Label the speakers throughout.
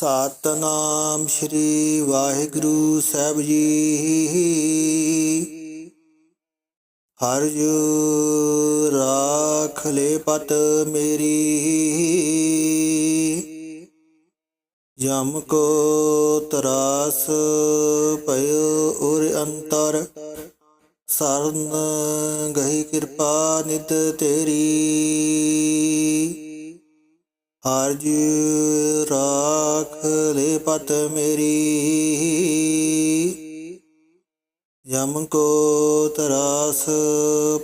Speaker 1: ਸਤਨਾਮ ਸ੍ਰੀ ਵਾਹਿਗੁਰੂ ਸਾਹਿਬ ਜੀ। ਹਰ ਜੋ ਰਾਖ ਲੈ ਪਤ ਮੇਰੀ। ਜਮ ਕੋ ਤਰਾਸ ਪਇਓ ਉਰ ਅੰਤਰ। ਸਰਨ ਗਹੀ ਕਿਰਪਾ ਨਿਤ ਤੇਰੀ। ਹਰ ਜੀ ਰਾਖ ਲੈ ਪਤ ਮੇਰੀ। ਯਮ ਕੋ ਤਰਾਸ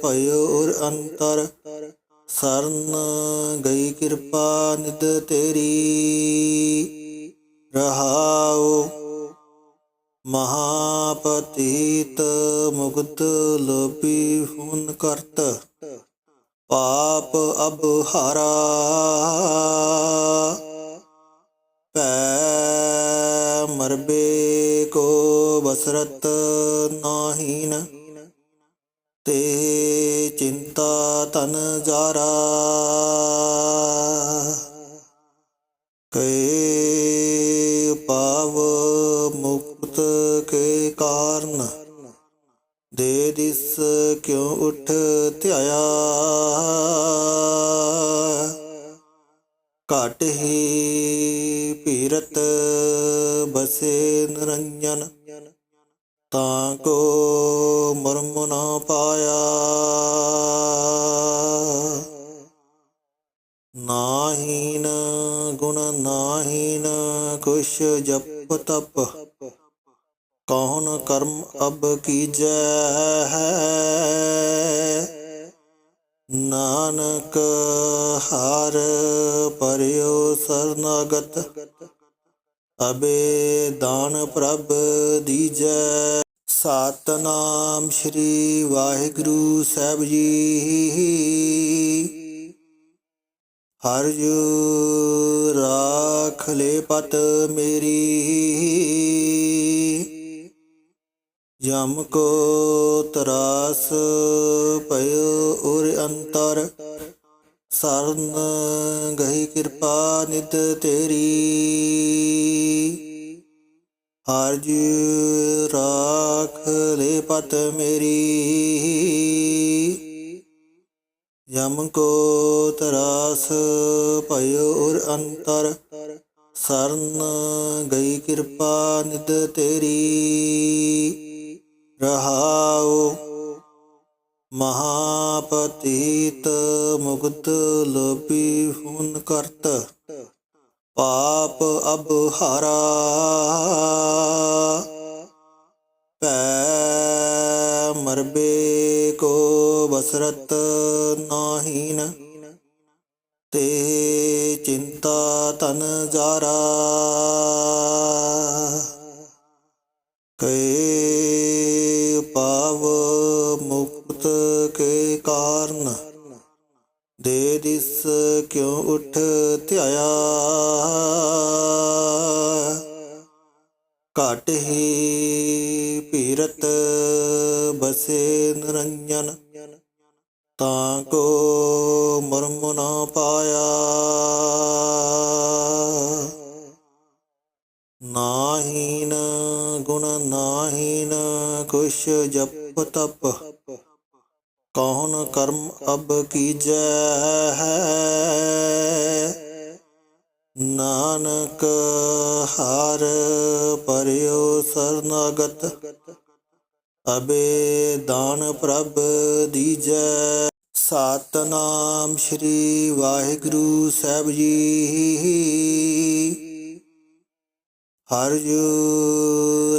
Speaker 1: ਭਇਓ ਉਰ ਅੰਤਰ। ਸਰਨ ਗਈ ਕਿਰਪਾ ਨਿਦ ਤੇਰੀ। ਰਹਾਉ ਮਹਾਪਤੀਤ ਮੁਕਤ ਲੋਪੀ ਹੁਨ ਕਰਤ। ਪਾਪ ਅਬਹਾਰਾ। ਪੈ ਮਰਬੇ ਕੋ ਬਸਰਤ ਨਾਹੀਨ। ਤੇ ਚਿੰਤਾ ਤਨ ਜਾਰਾ। ਦੇ ਦਿਸ ਕਿਉ ਉਠ ਧਿਆਇਆ? ਘਟ ਹੀ ਪੀਰਤ ਬਸੇ ਨਿਰੰਜਨ, ਤਾਂ ਕੋ ਮਰਮ ਨਾ ਪਾਇਆ। ਨਾਹੀਨ ਗੁਣ ਨਾਹੀਨ ਕੁਛ ਜਪ ਤਪ ਕੌਣ ਕਰਮ ਅਬ ਕੀਜੈ? ਨਾਨਕ ਹਾਰ ਪਰਿਓ ਸਰਨਾਗਤ, ਅਬੇ ਦਾਨ ਪ੍ਰਭ ਦੀਜੈ। ਸਤਨਾਮ ਸ੍ਰੀ ਵਾਹਿਗੁਰੂ ਸਾਹਿਬ ਜੀ। ਹਰ ਰਾਖ ਲੈ ਪਤ ਮੇਰੀ। ਜਮ ਕੋ ਤਰਾਸ ਪਇਓ ਉਰ ਅੰਤਰ। ਸਰਨ ਗਹੀ ਕਿਰਪਾ ਨਿਤ ਤੇਰੀ। ਹਰ ਰਾਖ ਲੈ ਪਤ ਮੇਰੀ। ਯਮ ਕੋ ਤਰਾਸ ਭਇਓ ਉਰ ਅੰਤਰ। ਸਰਨ ਗਈ ਕਿਰਪਾ ਨਿਦ ਤੇਰੀ। ਰਹਾਉ। ਮਹਾਪਤੀਤ ਮੁਕਤ ਲੋਪੀ ਹੁਨ ਕਰਤ। ਪਾਪ ਅਬ ਨਾਹੀਨ ਗੁਣ ਨਾਹੀਨ ਕੁਛ ਜਪ ਤਪ। ਕੌਣ ਕਰਮ ਅਬ ਕੀਜੈ ਨਾਨਕ ਹਾਰ ਪਰਿਓ ਸਰਨਾਗਤ। ਅਬੇ ਦਾਨ ਪ੍ਰਭ ਦੀਜੈ। ਸਤਨਾਮ ਸ੍ਰੀ ਵਾਹਿਗੁਰੂ ਸਾਹਿਬ ਜੀ। ਹਰ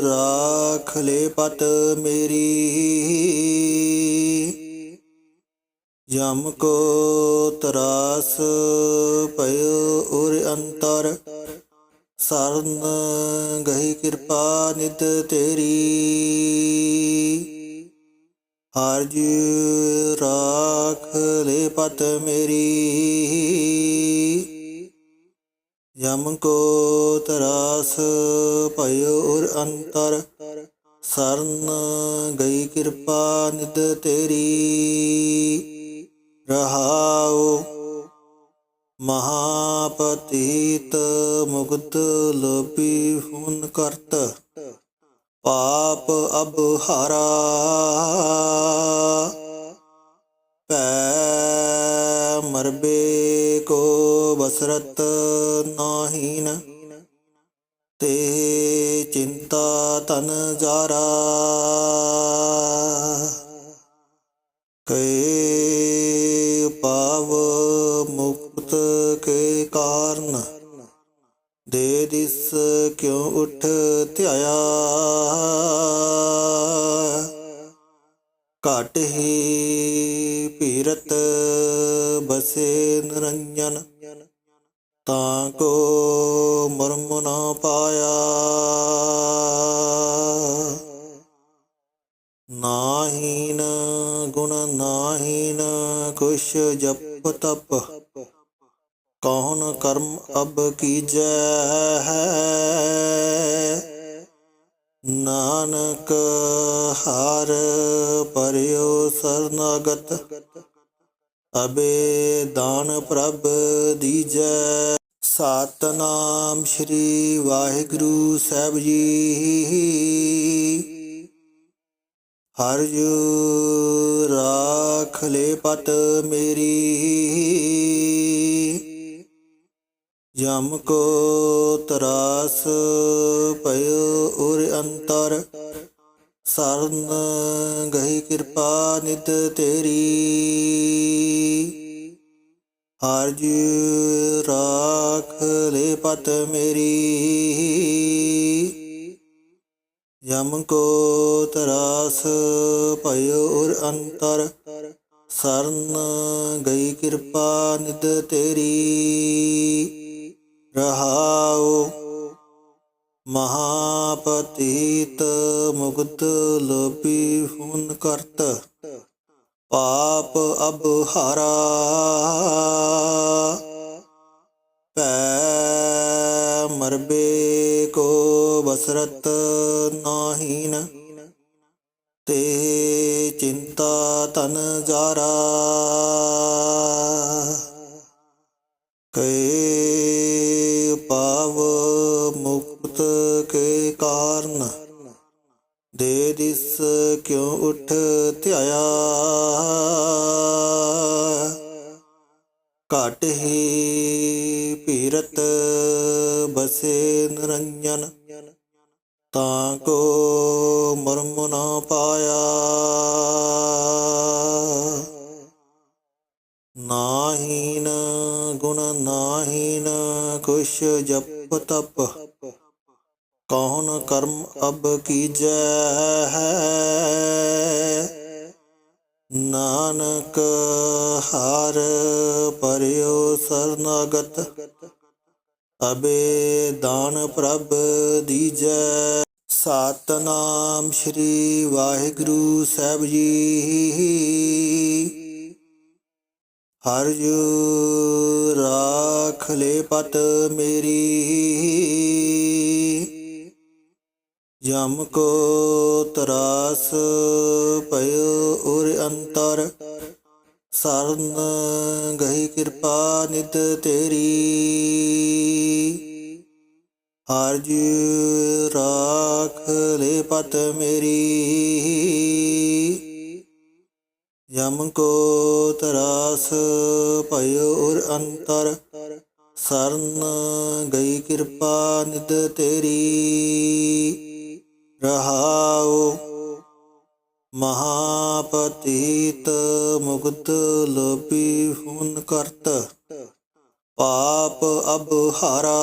Speaker 1: ਰਾਖ ਲੈ ਪਤ ਮੇਰੀ। ਜਮ ਕੋ ਤਰਾਸ ਪਇਓ ਉਰ ਅੰਤਰ। ਸਰਨ ਗਹੀ ਕਿਰਪਾ ਨਿਤ ਤੇਰੀ। ਹਰ ਜੀ ਰਾਖ ਲੈ ਪਤ ਮੇਰੀ। ਯਮ ਕੋ ਤਰਾਸ ਭਇਓ ਉਰ ਅੰਤਰ। ਸਰਨ ਗਈ ਕਿਰਪਾ ਨਿਦ ਤੇਰੀ। ਰਹਾਉ ਮਹਾਪਤੀਤ ਮੁਕਤ ਲੋਭੀ ਹੁਨ ਕਰਤ। ਪਾਪ ਅਬ ਹਾਰਾ। ਪੈ ਮਰਬੇ ਕੋ ਬਸਰਤ ਨਾਹੀਨ ਤੇ ਚਿੰਤਾ ਤਨ ਜਾਰਾ। ਕੈ ਪਾਵ ਮੁਕਤ ਕੇ ਕਾਰਨ। ਦੇ ਦਿਸ ਕਿਉ ਉਠ ਧਿਆਇਆ। ਘਟ ਹੀ ਪੀਰਤ ਬਸੇ ਨਿਰੰਜਨ। ਤਾਂ ਕੋ ਮਰਮ ਨਾ ਪਾਇਆ। ਨਾਹੀਨ ਗੁਣ ਨਾਹੀਨ ਕੁਛ ਜਪ ਤਪ। ਕੌਣ ਕਰਮ ਅਬ ਕੀਜੈ? ਨਾਨਕ ਹਰ ਪਰਿਓ ਸਰਨਾਗਤ, ਅਬੇ ਦਾਨ ਪ੍ਰਭ ਦੀਜੈ। ਸਤਨਾਮ ਸ੍ਰੀ ਵਾਹਿਗੁਰੂ ਸਾਹਿਬ ਜੀ। ਹਰ ਰਾਖ ਲੈ ਪਤ ਮੇਰੀ। ਯਮ ਕੋ ਤਰਾਸ ਪਇਓ ਉਰ ਅੰਤਰ, ਸਰਨ ਗਈ ਕਿਰਪਾ ਨਿਤ ਤੇਰੀ। ਹਰ ਜੂ ਰਾਖ ਲੈ ਪਤ ਮੇਰੀ। ਯਮ ਕੋ ਤਰਾਸ ਭਇਓ ਉਰ ਅੰਤਰ, ਸਰਨ ਗਈ ਕਿਰਪਾ ਨਿਦ ਤੇਰੀ। ਰਹਾਉ, ਮਹਾਪਤੀਤ ਮੁਕਤ ਲੋਭੀ ਹੁਨ ਕਰਤ, ਪਾਪ ਅਬ ਹਰਾ। ਪੈ ਮਰਬੇ ਕੋ ਬਸਰਤ ਨਾਹੀਨ, ਤੇ ਚਿੰਤਾ ਤਨ ਜਾਰਾ। ਕੈ ਪਾਵ ਮੁਕਤ ਕੇ ਕਾਰਨ, ਦੇ ਦਿਸ ਕਿਉ ਉਠ ਧਿਆਇਆ? ਘਟ ਹੀ ਪੀਰਤ ਬਸੇ ਨਿਰੰਜਨ, ਤਾਂ ਕੋ ਮਰਮ ਨਾ ਪਾਇਆ। ਨਾਹੀਨ, ਗੁਣ ਨਾਹੀਨ, ਕੁਛ ਜਪ ਤਪ। ਕੌਣ ਕਰਮ ਅਬ ਕੀਜੈ ਨਾਨਕ ਹਰ ਪਰਿਓ ਸਰਨਾਗਤ, ਅਬੇ ਦਾਨ ਪ੍ਰਭ ਦੀਜੈ। ਸਤਨਾਮ ਸ੍ਰੀ ਵਾਹਿਗੁਰੂ ਸਾਹਿਬ ਜੀ। ਹਰਜ ਰਾਖ ਲੈ ਪਤ ਮੇਰੀ। ਜਮ ਕੋ ਤਰਾਸ ਪਇਓ ਉਰ ਅੰਤਰ। ਸਰਨ ਗਈ ਕਿਰਪਾ ਨਿਤ ਤੇਰੀ। ਹਰ ਰਾਖ ਲੈ ਪਤ ਮੇਰੀ। ਯਮ ਕੋ ਤਰਾਸ ਭਇਓ ਉਰ ਅੰਤਰ, ਸਰਨ ਗਈ ਕਿਰਪਾ ਨਿਦ ਤੇਰੀ। ਰਹਾਉ ਮਹਾਪਤੀਤ ਮੁਕਤ ਲੋਭੀ ਹੁਨ ਕਰਤ, ਪਾਪ ਅਬ ਹਾਰਾ।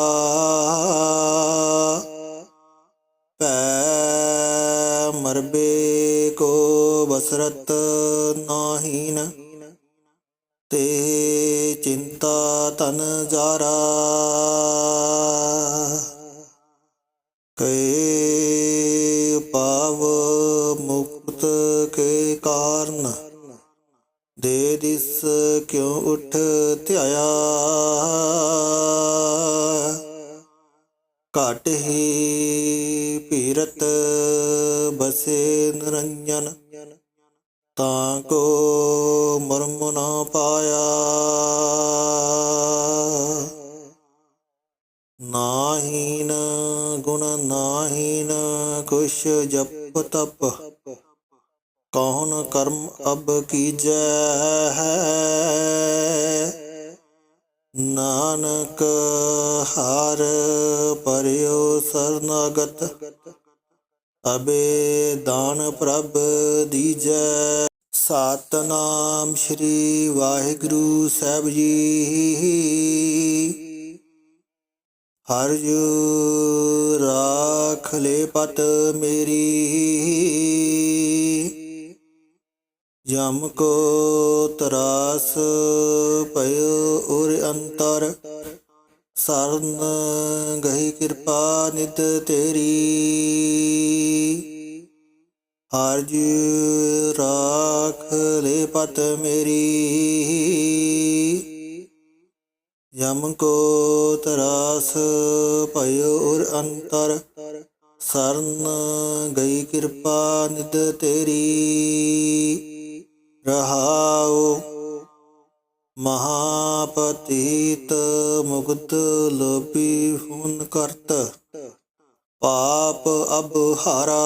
Speaker 1: ਪੈ, ਮਰਬੇ ਕੋ ਬਸਰਤ ਨਾਹੀਨ। ਤੇ ਚਿੰਤਾ ਤਨ ਜਾਰਾ। ਕੈ ਪਾਵ ਮੁਕਤ ਕੇ ਕਾਰਨ, ਦੇ ਦਿਸ ਕਿਉ ਉਠ ਧਿਆਇਆ। ਘਟ ਹੀ ਪੀਰਤ ਬਸੇ ਨਿਰੰਜਨ, ਤਾਂ ਕੋ ਮਰਮ ਨਾ ਪਾਇਆ। ਨਾਹੀਨ ਗੁਣ ਨਾਹੀਨ, ਕੁਛ ਜਪ ਤਪ, ਕੌਣ ਕਰਮ ਅਬ ਕੀਜੈ ਨਾਨਕ ਹਰ ਪਰਿਓ ਸਰਨਾਗਤ, ਅਬੇ ਦਾਨ ਪ੍ਰਭ ਦੀਜੈ। ਸਤਨਾਮ ਸ੍ਰੀ ਵਾਹਿਗੁਰੂ ਸਾਹਿਬ ਜੀ। ਹਰ ਜੂ ਰਾਖ ਲੈ ਪਤ ਮੇਰੀ। ਯਮ ਕੋ ਤਰਾਸ ਭਇਓ ਉਰ ਅੰਤਰ, ਸਰਨ ਗਹੀ ਕਿਰਪਾ ਨਿਤ ਤੇਰੀ। ਹਰ ਰਾਖ ਲੈ ਪਤ ਮੇਰੀ। ਯਮ ਕੋ ਤਰਾਸ ਭਇਓ ਉਰ ਅੰਤਰ, ਸਰਨ ਗਈ ਕਿਰਪਾ ਨਿਦ ਤੇਰੀ। ਰਹਾਉ, ਮਹਾਪਤੀਤ ਮੁਕਤ ਲੋਭੀ ਹੁਨ ਕਰਤ, ਪਾਪ ਅਬ ਹਾਰਾ।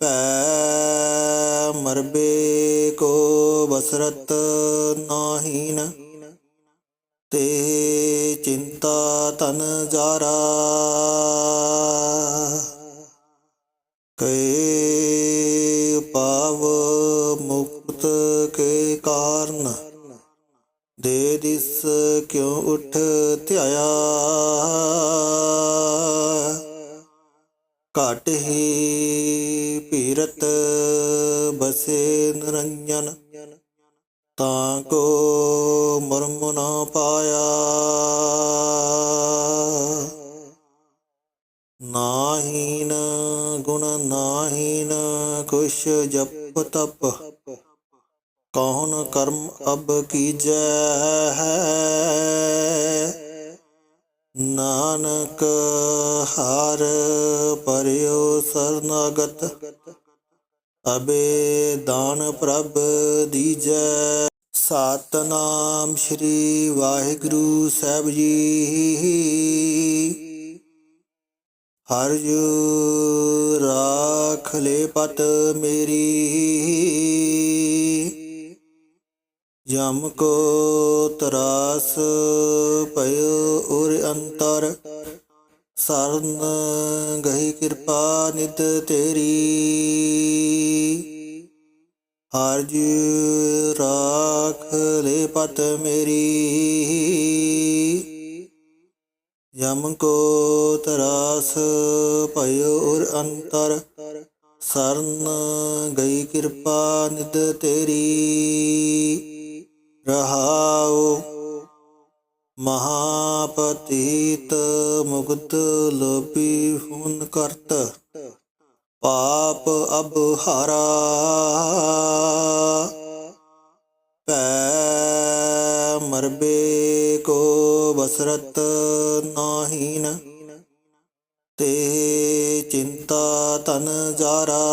Speaker 1: ਪੈ ਮਰਬੇ ਕੋ ਬਸਰਤ ਨਾਹੀਨ, ਤੇ ਚਿੰਤਾ ਤਨ ਜਾਰਾ। ਕੈ ਮੁਕਤ ਕੇ ਕਾਰਨ ਦੇ ਦਿਸ ਕਿਉ ਉਠ ਧਿਆਇਆ? ਘਟ ਹੀ ਪੀਰਤ ਬਸੇ ਨਿਰੰਜਨ, ਤਾਂ ਕੋ ਮਰਮ ਨਾ ਪਾਇਆ। ਨਾਹੀਨ ਗੁਣ ਨਾਹੀਨ ਕੁਛ ਜਪ ਤਪ ਕੌਣ ਕਰਮ ਅਬ ਕੀਜੈ? ਨਾਨਕ ਹਾਰ ਪਰਿਓ ਸਰਨਾਗਤ, ਅਬੇ ਦਾਨ ਪ੍ਰਭ ਦੀਜੈ। ਸਤਨਾਮ ਸ੍ਰੀ ਵਾਹਿਗੁਰੂ ਸਾਹਿਬ ਜੀ। ਹਰ ਜੂ ਰਾਖ ਲੈ ਪਤ ਮੇਰੀ। ਯਮ ਕੋ ਤਰਾਸ ਭਇਓ ਉਰ ਅੰਤਰ, ਸਰਨ ਗਹੀ ਕਿਰਪਾ ਨਿਤ ਤੇਰੀ। ਹਰ ਜੀ ਰਾਖ ਲੈ ਪਤ ਮੇਰੀ। ਯਮ ਕੋ ਤਰਾਸ ਭਇਓ ਉਰ ਅੰਤਰ, ਸਰਨ ਗਈ ਕਿਰਪਾ ਨਿਦ ਤੇਰੀ। ਰਹਾਉ, ਮਹਾਪਤੀਤ ਮੁਕਤ ਲੋਭੀ ਹੁਨ ਕਰਤ, ਪਾਪ ਅਬ ਹਰਾ। ਪੈ ਮਰਬੇ ਕੋ ਬਸਰਤ ਨਾਹੀਨ, ਤੇ ਚਿੰਤਾ ਤਨ ਜਾਰਾ।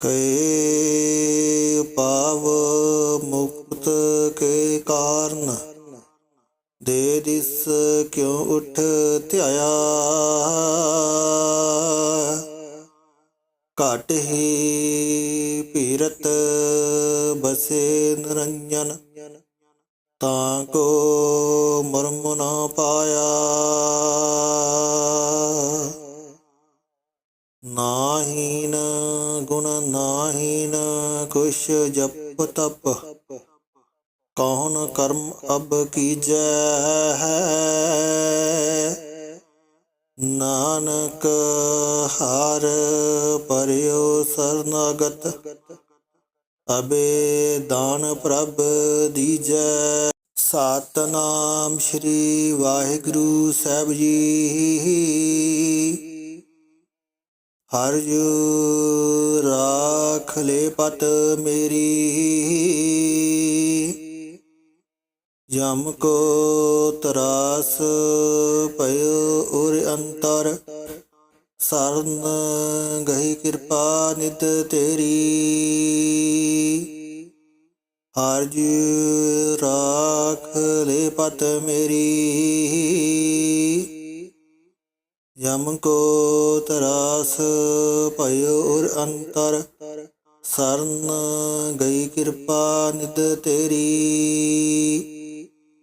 Speaker 1: ਕੈ ਦੇ ਦਿਸ ਕਿਉ ਉਠ ਧਿਆਇਆ? ਘਟ ਹੀ ਪੀਰਤ ਬਸੇ ਨਿਰੰਜਨ, ਤਾਂ ਕੋ ਮਰਮ ਨਾ ਪਾਇਆ। ਨਾਹੀਨ ਗੁਣ ਨਾਹੀਨ ਕੁਛ ਜਪ ਤਪ ਕੌਣ ਕਰਮ ਅਬ ਕੀਜੈ ਨਾਨਕ ਹਰ ਪਰਿਓ ਸਰਨਾਗਤ, ਅਬੇ ਦਾਨ ਪ੍ਰਭ ਦੀਜੈ। ਸਤਨਾਮ ਸ੍ਰੀ ਵਾਹਿਗੁਰੂ ਸਾਹਿਬ ਜੀ। ਹਰ ਜੂ ਰਾਖ ਲੈ ਪਤ ਮੇਰੀ। ਯਮ ਕੋ ਤਰਾਸ ਭਇਓ ਉਰ ਅੰਤਰ, ਸਰਨ ਗਹੀ ਕਿਰਪਾ ਨਿਤ ਤੇਰੀ। ਹਰ ਰਾਖ ਲੈ ਪਤ ਮੇਰੀ। ਯਮ ਕੋ ਤਰਾਸ ਭਇਓ ਔਰ ਅੰਤਰ, ਸਰਨ ਗਈ ਕਿਰਪਾ ਨਿਦ ਤੇਰੀ।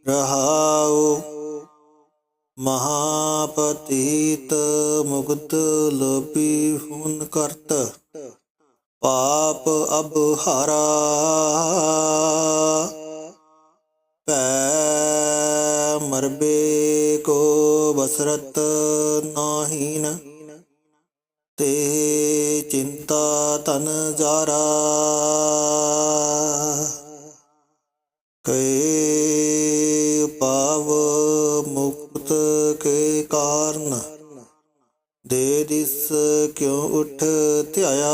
Speaker 1: ਰਹਾਉ ਮਹਾਪਤੀਤ ਮੁਕਤ ਲੋਪੀ ਹੁਨ ਕਰਤ, ਪਾਪ ਅਬ ਹਾਰਾ। ਪੈ ਮਰਬੇ ਕੋ ਬਸਰਤ ਨਾਹੀਨ, ਤੇ ਚਿੰਤਾ ਤਨ ਜਾਰਾ। ਕੈ ਪਾਵ ਮੁਕਤ ਕੇ ਕਾਰਨ। ਦੇ ਦਿਸ ਕਿਉ ਉਠ ਧਿਆਇਆ?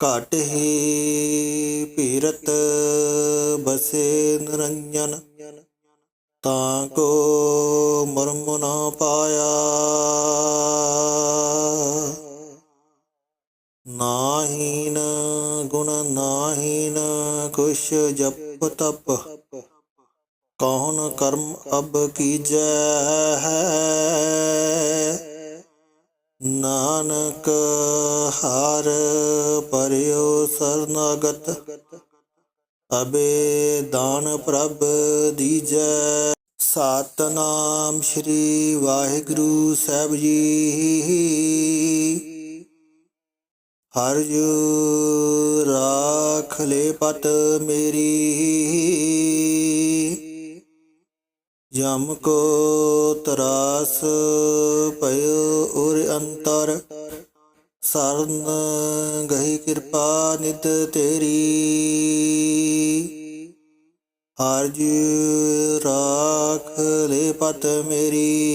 Speaker 1: ਘਟ ਹੀ ਪੀਰਤ ਬਸੇ ਨਿਰੰਜਨ, ਤਾਂ ਕੋ ਮਰਮ ਨਾ ਪਾਇਆ। ਖੁਸ਼ ਜਪ ਤਪ, ਕੌਣ ਕਰਮ ਅਬ ਕੀਜੈ ਨਾਨਕ ਹਰ ਪਰਿਓ ਸਰਨਾਗਤ, ਅਬੇ ਦਾਨ ਪ੍ਰਭ ਦੀਜੈ। ਸਤਨਾਮ ਸ੍ਰੀ ਵਾਹਿਗੁਰੂ ਸਾਹਿਬ ਜੀ। ਹਰ ਰਾਖ ਲੈ ਪਤ ਮੇਰੀ। ਜਮ ਕੋ ਤਰਾਸ ਭਇਓ ਔਰ ਅੰਤਰ। ਸਰਨ ਗਈ ਕਿਰਪਾ ਨਿਤ ਤੇਰੀ। ਹਰ ਜੀ ਰਾਖ ਲੈ ਪਤ ਮੇਰੀ।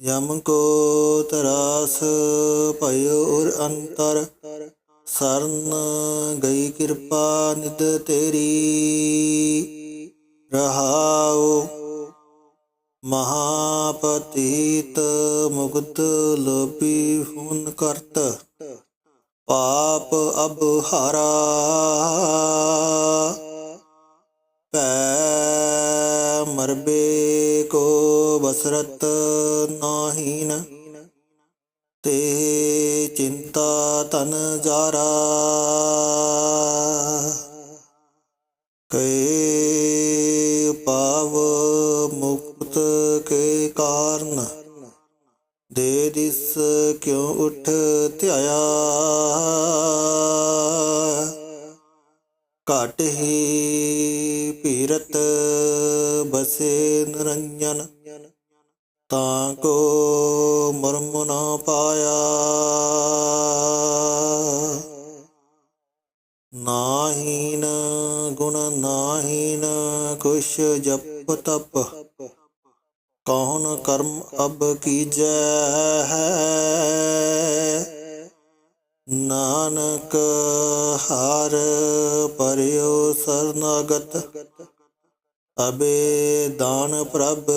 Speaker 1: ਯਮ ਕੋ ਤਰਾਸ ਭਇਓ ਔਰ ਅੰਤਰ, ਸਰਨ ਗਈ ਕਿਰਪਾ ਨਿਦ ਤੇਰੀ। ਰਹਾਉ ਮਹਾਪਤੀਤ ਮੁਕਤ ਲੋਪੀ ਹੁਨ ਕਰਤ, ਪਾਪ ਅਬ ਹਾਰਾ ਪੈ ਮਰਬੇ ਕੋ ਬਸਰਤ ਨਾਹੀਨ, ਤੇ ਚਿੰਤਾ ਤਨ ਜਾਰਾ। ਕੈ ਪਾਵ ਮੁਕਤ ਕੇ ਕਾਰਨ, ਦੇ ਦਿਸ ਕਿਉ ਉਠ ਧਿਆਇਆ। ਘਟ ਹੀ ਕਰਮ ਅਬ ਕੀਜੈ ਨਾਨਕ ਹਰ ਪਰਿਓ ਸਰਨਾਗਤ। ਅਬੇ ਦਾਨ ਪ੍ਰਭ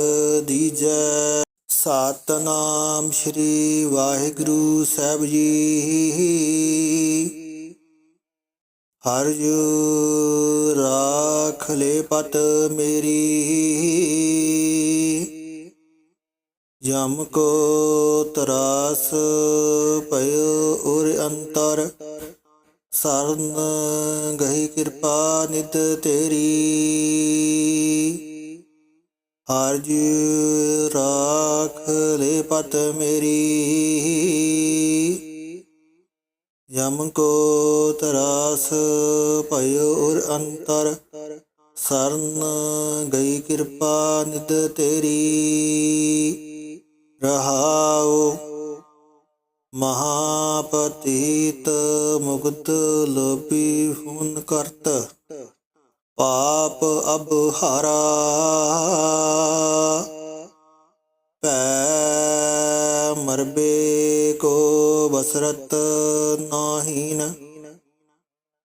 Speaker 1: ਦੀਜੈ। ਸਤਨਾਮ ਸ੍ਰੀ ਵਾਹਿਗੁਰੂ ਸਾਹਿਬ ਜੀ। ਹਰ ਜੂ ਰਾਖ ਲੈ ਪਤ ਮੇਰੀ। ਯਮ ਕੋ ਤਰਾਸ ਭਇਓ ਔਰ ਅੰਤਰ, ਸਰਨ ਗਈ ਕਿਰਪਾ ਨਿਤ ਤੇਰੀ। ਹਰ ਜੀ ਰਾਖ ਲੈ ਪਤ ਮੇਰੀ। ਯਮ ਕੋ ਤਰਾਸ ਭਇਓ ਔਰ ਅੰਤਰ, ਸਰਨ ਗਈ ਕਿਰਪਾ ਨਿਦ ਤੇਰੀ। ਰਹਾਉ ਮਹਾਪਤੀਤ ਮੁਕਤ ਲੋਪੀ ਹੁਨ ਕਰਤ, ਪਾਪ ਅਬ ਹਾਰਾ। ਪੈ ਮਰਬੇ ਕੋ ਬਸਰਤ ਨਾਹੀਨ,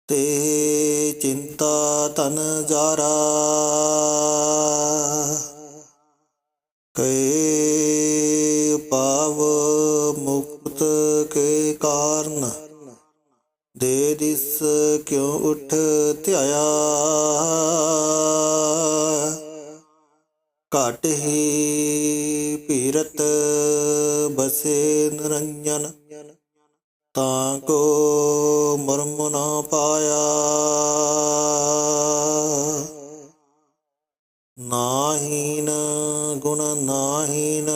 Speaker 1: ਤੇ ਚਿੰਤਾ ਤਨ ਜਾਰਾ। ਕੈ ਦੇ ਦਿਸ ਕਿਉ ਉਠ ਧਿਆਇਆ? ਘਟ ਹੀ ਪੀਰਤ ਬਸੇ ਨਿਰੰਜਨ, ਤਾਂ ਕੋ ਮਰਮ ਨਾ ਪਾਇਆ। ਨਾਹੀਨ ਗੁਣ ਨਾਹੀਨ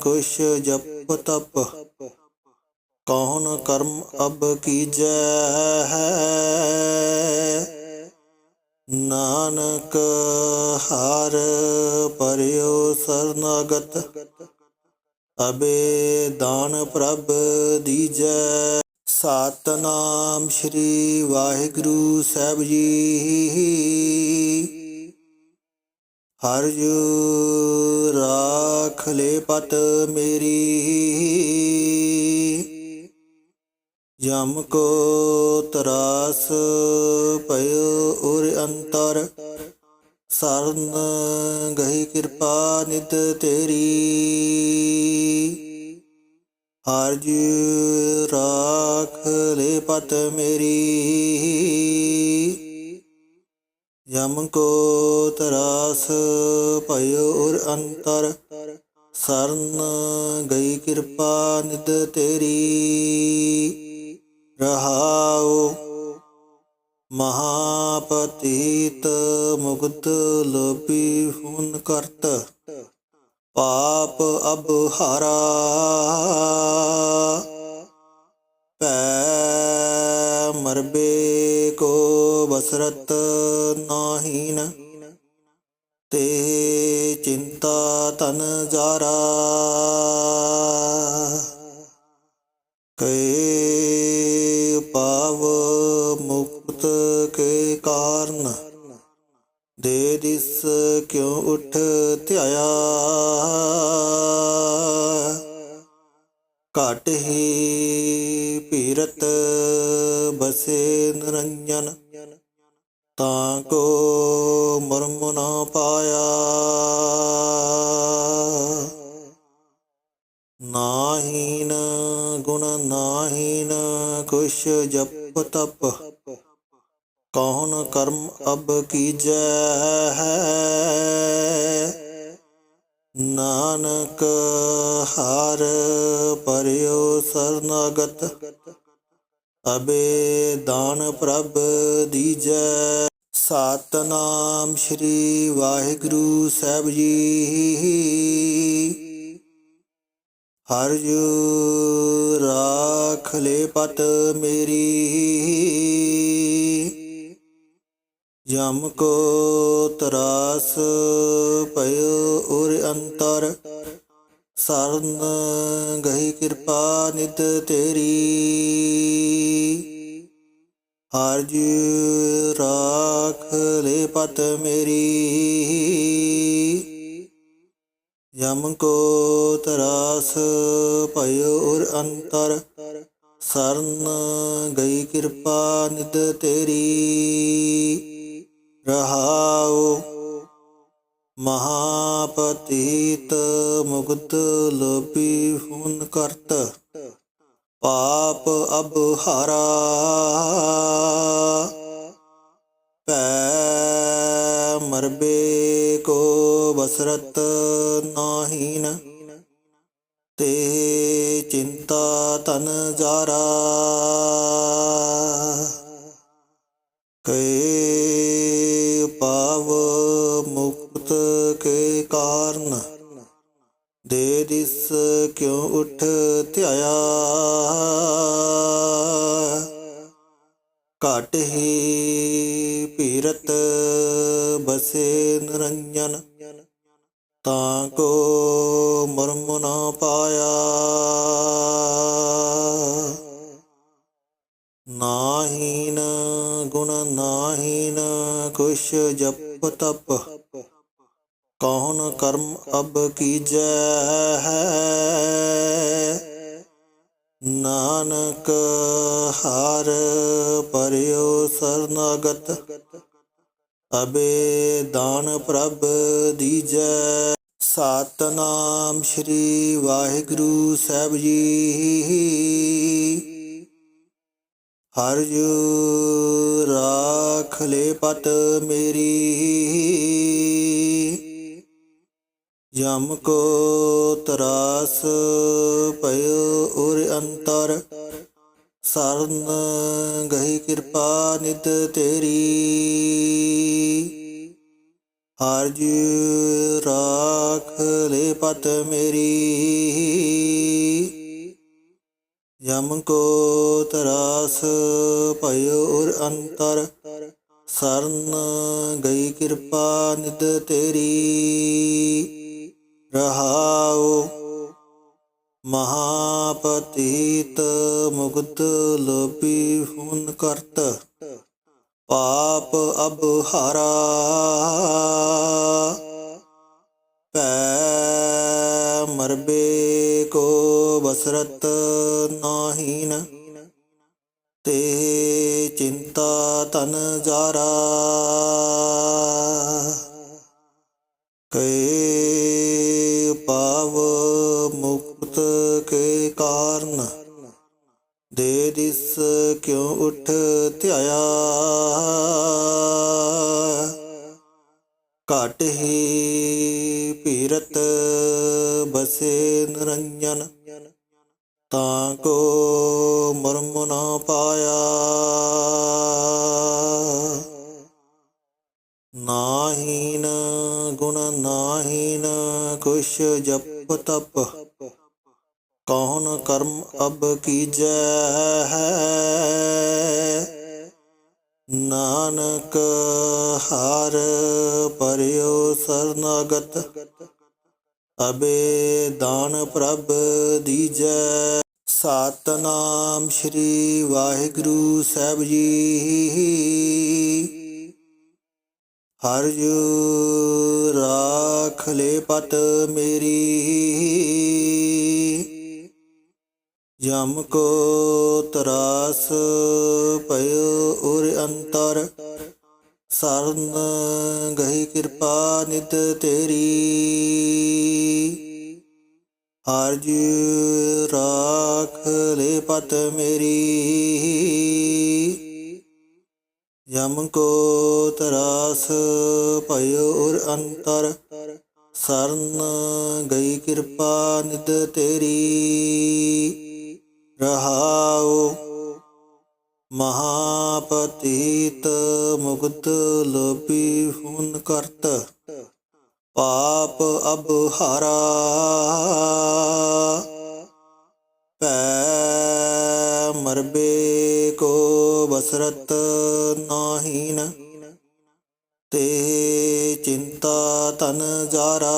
Speaker 1: ਕੁਛ ਜਪ ਤਪ ਕੌਣ ਕਰਮ ਅਬ ਕੀਜੈ ਨਾਨਕ ਹਾਰ ਪਰਿਓ ਸਰਨਾਗਤ, ਅਬੇ ਦਾਨ ਪ੍ਰਭ ਦੀਜੈ। ਸਤਨਾਮ ਸ੍ਰੀ ਵਾਹਿਗੁਰੂ ਸਾਹਿਬ ਜੀ। ਹਰ ਰਾਖ ਲੈ ਪਤ ਮੇਰੀ। ਜਮ ਕੋ ਤਰਾਸ ਪਇਓ ਉਰ ਅੰਤਰ। ਸਰਨ ਗਈ ਕਿਰਪਾ ਨਿਤ ਤੇਰੀ। ਹਰ ਰਾਖ ਲੈ ਪਤ ਮੇਰੀ। ਯਮ ਕੋ ਤਰਾਸ ਭਇਓ ਉਰ ਅੰਤਰ। ਸਰਨ ਗਈ ਕਿਰਪਾ ਨਿਦ ਤੇਰੀ। ਰਹਾਉ। ਮਹਾਪਤੀਤ ਮੁਕਤ ਲੋਪੀ ਹੁਨ ਕਰਤ। ਪਾਪ ਅਬ ਹਰਾ। ਪੈ ਮਰਬੇ ਕੋ ਬਸਰਤ ਨਾਹੀਨ। ਤੇ ਚਿੰਤਾ ਤਨ ਜਾਰਾ। ਕੈ ਪਾਵ ਮੁਕਤ ਕੇ ਕਾਰਨ, ਦੇ ਦਿਸ ਕਿਉ ਉਠ ਧਿਆਇਆ? ਘਟ ਹੀ ਪੀਰਤ ਬਸੇ ਨਿਰੰਜਨ, ਤਾਂ ਕੋ ਮਰਮ ਨਾ ਪਾਇਆ। ਨਾਹੀਨ ਗੁਣ ਨਾਹੀਨ ਕੁਛ ਜਪ ਤਪ। ਕੌਣ ਕਰਮ ਅਬ ਕੀਜੈ ਨਾਨਕ ਹਰ ਪਰਿਓ ਸਰਨਾਗਤ। ਅਬੇ ਦਾਨ ਪ੍ਰਭ ਦੀਜੈ। ਸਤਨਾਮ ਸ੍ਰੀ ਵਾਹਿਗੁਰੂ ਸਾਹਿਬ ਜੀ। ਹਰ ਰਾਖ ਲੈ ਪਤ ਮੇਰੀ। ਜਮ ਕੋ ਤਰਾਸ ਪਇਓ ਉਰ ਅੰਤਰ। ਸਰਨ ਗਈ ਕਿਰਪਾ ਨਿਤ ਤੇਰੀ। ਹਰ ਜੂ ਰਾਖ ਲੈ ਪਤ ਮੇਰੀ। ਯਮ ਕੋ ਤਰਾਸ ਭਇਓ ਉਰ ਅੰਤਰ, ਸਰਨ ਗਈ ਕਿਰਪਾ ਨਿਦ ਤੇਰੀ। ਰਹਾਉ ਮਹਾਪਤੀਤ ਮੁਕਤ ਲੋਪੀ ਹੁਨ ਕਰਤ, ਪਾਪ ਅਬ ਹਾਰਾ ਪੈ ਮਰਬੇ ਕੋ ਬਸਰਤ ਨਾਹੀਨ, ਤੇ ਚਿੰਤਾ ਤਨ ਜਾਰਾ। ਕੈ ਪਾਵ ਮੁਕਤ ਕੇ ਕਾਰਨ, ਦੇ ਦਿਸ ਕਿਉ ਉਠ ਧਿਆਇਆ। ਘਟ ਹੀ ਪੀਰਤ ਬਸੇ ਨਿਰੰਜਨ, ਤਾਂ ਕੋ ਮਰਮ ਨਾ ਪਾਇਆ। ਨਾਹੀਨ ਗੁਣ ਨਾਹੀਨ ਕੁਛ ਜਪ ਤਪ, ਕੌਣ ਕਰਮ ਅਬ ਕੀਜੈ? ਨਾਨਕ ਹਰ ਪਰਿਓ ਸਰਨਾਗਤ, ਅਬੇ ਦਾਨ ਪ੍ਰਭ ਦੀਜੈ। ਸਤਨਾਮ ਸ੍ਰੀ ਵਾਹਿਗੁਰੂ ਸਾਹਿਬ ਜੀ। ਹਰ ਜੂ ਰਾਖ ਲੈ ਪਤ ਮੇਰੀ। ਯਮ ਕੋ ਤਰਾਸ ਭਇਓ ਉਰ ਅੰਤਰ, ਸਰਨ ਗਹੀ ਕਿਰਪਾ ਨਿਤ ਤੇਰੀ। ਹਰ ਜੀ ਰਾਖ ਲੈ ਪਤ ਮੇਰੀ। ਯਮ ਕੋ ਤਰਾਸ ਭਇਓ ਉਰ ਅੰਤਰ, ਸਰਨ ਗਈ ਕਿਰਪਾ ਨਿਦ ਤੇਰੀ। ਰਹਾਉ ਮਹਾਪਤੀਤ ਮੁਕਤ ਲੋਪੀ ਹੁਨ ਕਰਤ, ਪਾਪ ਅਬ ਹਰਾ। ਪੈ ਮਰਬੇ ਕੋ ਬਸਰਤ ਨਾਹੀਨ, ਤੇ ਚਿੰਤਾ ਤਨ ਜਾਰਾ। ਕੈ ਪਾਵ ਮੁਕਤ ਕੇ ਕਾਰਨ। ਦੇ ਦਿਸ ਕਿਉ ਉਠ ਧਿਆਇਆ। ਘਟ ਹੀ ਪੀਰਤ ਬਸੇ ਨਿਰੰਜਨ, ਤਾਂ ਕੋ ਮਰਮ ਨਾ ਪਾਇਆ। ਨਾਹੀਨ ਗੁਣ ਨਾਹੀਨ ਕੁਛ ਜਪ ਤਪ। ਕੌਣ ਕਰਮ ਅਬ ਕੀਜੈ ਨਾਨਕ ਹਰ ਪਰਿਓ ਸਰਨਾਗਤ। ਅਬੇ ਦਾਨ ਪ੍ਰਭ ਦੀਜੈ। ਸਤਨਾਮ ਸ੍ਰੀ ਵਾਹਿਗੁਰੂ ਸਾਹਿਬ ਜੀ। ਹਰਜ ਰਾਖ ਲੈ ਪਤ ਮੇਰੀ। ਜਮ ਕੋ ਤਰਾਸ ਭਇਓ ਉਰ ਅੰਤਰ। ਸਰਨ ਗਈ ਕਿਰਪਾ ਨਿਤ ਤੇਰੀ। ਹਰ ਜੀ ਰਾਖ ਲੈ ਪਤ ਮੇਰੀ। ਯਮ ਕੋ ਤਰਾਸ ਭਇਓ ਉਰ ਅੰਤਰ, ਸਰਨ ਗਈ ਕਿਰਪਾ ਨਿਦ ਤੇਰੀ। ਰਹਾਉ ਮਹਾਪਤੀਤ ਮੁਕਤ ਲੋਪੀ ਹੁਨ ਕਰਤ। ਪਾਪ ਅਬ ਹਾਰਾ। ਪੈ, ਮਰਬੇ ਕੋ ਬਸਰਤ ਨਾਹੀਨ। ਤੇ ਚਿੰਤਾ ਤਨ ਜਾਰਾ।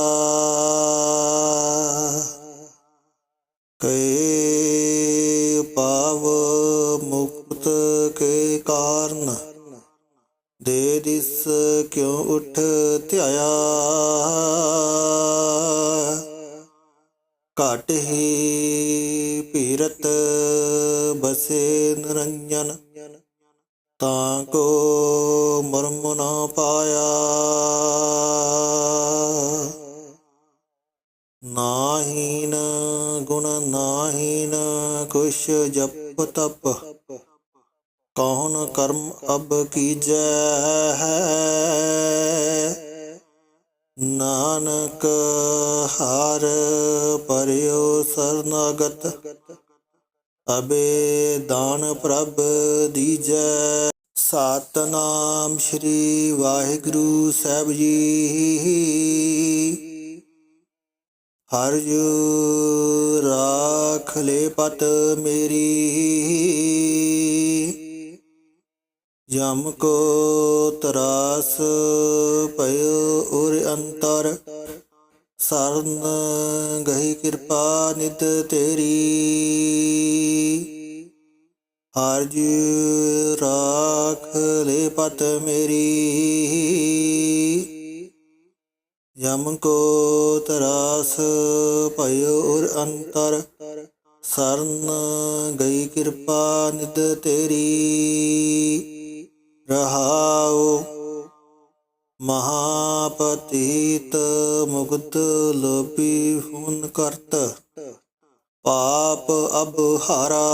Speaker 1: ਕੈ ਪਾਵ ਮੁਕਤ ਕੇ ਕਾਰਨ। ਦੇ ਦਿਸ ਕਿਉ ਉਠ ਕੀ ਜੈ ਹੈ? ਨਾਨਕ ਹਰ ਪਰਿਓ ਸਰਨਾਗਤ, ਅਬੇ ਦਾਨ ਪ੍ਰਭ ਦੀਜੈ ਸਤਨਾਮ ਸ੍ਰੀ ਵਾਹਿਗੁਰੂ ਸਾਹਿਬ ਜੀ। ਹਰ ਜੂ ਰਾਖ ਲੈ ਪਤ ਮੇਰੀ। ਯਮ ਕੋ ਤਰਾਸ ਭਇਓ ਉਰ ਅੰਤਰ, ਸਰਨ ਗਹੀ ਕਿਰਪਾ ਨਿਤ ਤੇਰੀ। ਹਰ ਰਾਖ ਲੈ ਪਤ ਮੇਰੀ। ਯਮ ਕੋ ਤਰਾਸ ਭਇਓ ਉਰ ਅੰਤਰ, ਸਰਨ ਗਈ ਕਿਰਪਾ ਨਿਦ ਤੇਰੀ। ਰਹਾਉ ਮਹਾਪਤੀਤ ਮੁਕਤ ਲੋਪੀ ਹੁਨ ਕਰਤ ਪਾਪ ਅਬ ਅਬਹਾਰਾ